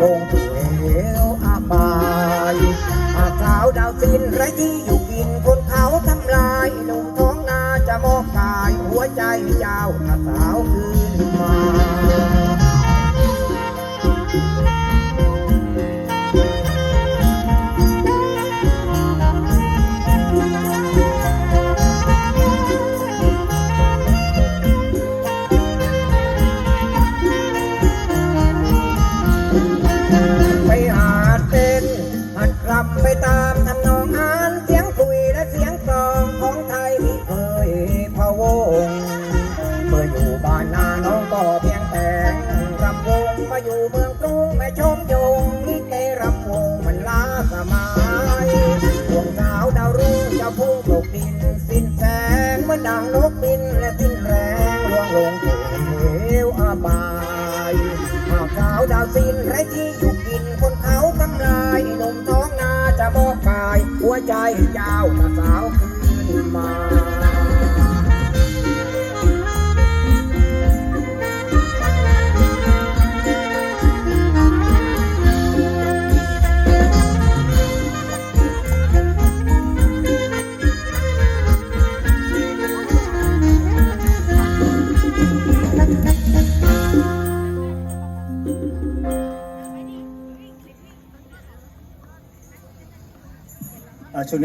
วงเหวอาบายอาสาวดาวสินไรที่อยู่กินคนเขาทำลายหนุ่มท้องนาจะมอบกายหัวใจยาวอาสาวคืน ก็เพียงแต่รำวงมาอยู่เมืองกรุงแม่ชมยงลิเกรำวงมันล้าสมัยดวงสาวดาวรุ่งจะพุ่งตกดินสิ้นแสงเหมือนดังนกบินและสิ้นแรงล่วงลงสู่เหวอาบายหากสาวดาวสิ้นไรที่อยู่กินคนเขาทำลายหนุ่มท้องนาจะมอบกาย หัวใจยาวจะสาวขึ้นมา ช่วงนี้